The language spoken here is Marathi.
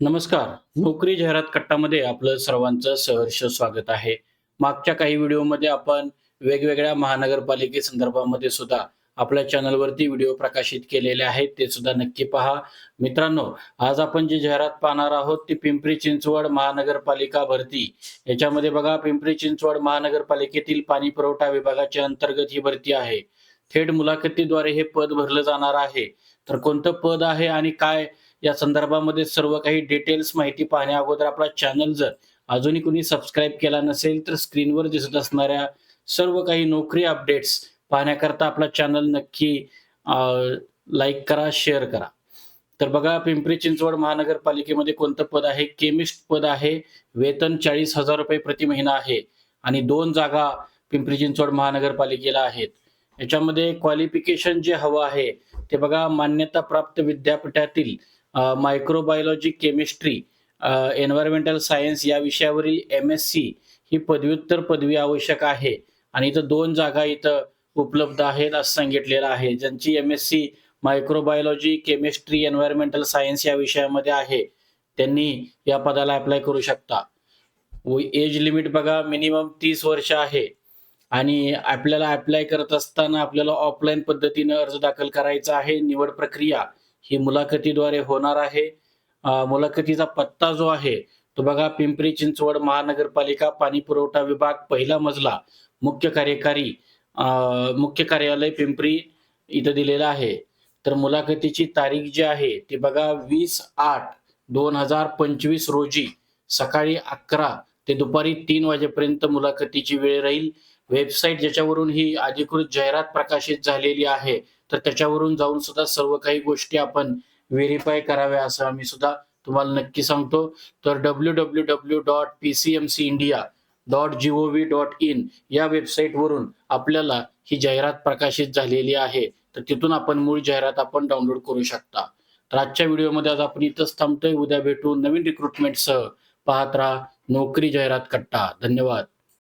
नमस्कार. नोकरी जाहिरात कट्टामध्ये आपलं सर्वांचं सहर्ष स्वागत आहे. मागच्या काही व्हिडिओमध्ये आपण वेगवेगळ्या महानगरपालिके संदर्भामध्ये सुद्धा आपल्या चॅनलवरती व्हिडिओ प्रकाशित केलेले आहेत ते सुद्धा नक्की पहा. मित्रांनो आज आपण जी जाहिरात पाहणार आहोत ती पिंपरी चिंचवड महानगरपालिका भरती. याच्यामध्ये बघा पिंपरी चिंचवड महानगरपालिकेतील पाणी पुरवठा विभागाच्या अंतर्गत ही भरती आहे. थेट मुलाखतीद्वारे हे पद भरलं जाणार आहे. तर कोणतं पद आहे आणि काय या संदर्भामध्ये सर्व काही डिटेल्स माहिती पाहण्या अगोदर आपला चॅनल जर अजूनही कुणी सबस्क्राईब केला नसेल तर स्क्रीनवर दिसत असणाऱ्या सर्व काही नोकरी अपडेट्स पाहण्याकरता आपला चॅनल नक्की लाईक करा शेअर करा. तर बघा पिंपरी चिंचवड महानगरपालिकेमध्ये कोणतं पद आहे? केमिस्ट पद आहे. वेतन चाळीस हजार रुपये प्रति महिना आहे. आणि दोन जागा पिंपरी चिंचवड महानगरपालिकेला आहेत. याच्यामध्ये क्वालिफिकेशन जे हवं आहे ते बघा मान्यता प्राप्त विद्यापीठातील मायक्रोबायोलॉजी केमिस्ट्री एन्व्हायरमेंटल सायन्स या विषयावरील एम एस सी ही पदव्युत्तर पदवी आवश्यक आहे. आणि इथं दोन जागा इथं उपलब्ध आहेत असं सांगितलेलं आहे. ज्यांची M S C microbiology chemistry environmental science या विषयामध्ये आहे त्यांनी या पदाला अप्लाय करू शकता. एज लिमिट बघा मिनिमम तीस वर्ष आहे. आणि आपल्याला अप्लाय करत असताना आपल्याला ऑफलाईन पद्धतीनं अर्ज दाखल करायचा आहे निवड प्रक्रिया. ही मुलाखतीद्वारे होणार आहे. मुलाखतीचा पत्ता जो आहे तो बघा पिंपरी चिंचवड महानगरपालिका पाणी पुरवठा विभाग पहिला मजला मुख्य कार्यकारी मुख्य कार्यालय पिंपरी इथं दिलेलं आहे. तर मुलाखतीची तारीख जी आहे ती बघा वीस आठ दोन हजार पंचवीस रोजी सकाळी अकरा ते दुपारी तीन वाजेपर्यंत मुलाखतीची वेळ राहील. वेबसाईट ज्याच्यावरून ही अधिकृत जाहिरात प्रकाशित झालेली आहे तर त्याच्यावरून जाऊन सुद्धा सर्व काही गोष्टी आपण व्हेरीफाय कराव्या असं आम्ही सुद्धा तुम्हाला नक्की सांगतो. तर W W W dot P C M C India dot G O V dot in या वेबसाईटवरून आपल्याला ही जाहिरात प्रकाशित झालेली आहे तर तिथून आपण मूळ जाहिरात आपण डाउनलोड करू शकता. तर आजच्या व्हिडिओमध्ये आज आपण इथंच थांबतोय. उद्या भेटू नवीन रिक्रुटमेंटसह पाहत राहा. नोकरी जाहिरात कट्टा धन्यवाद.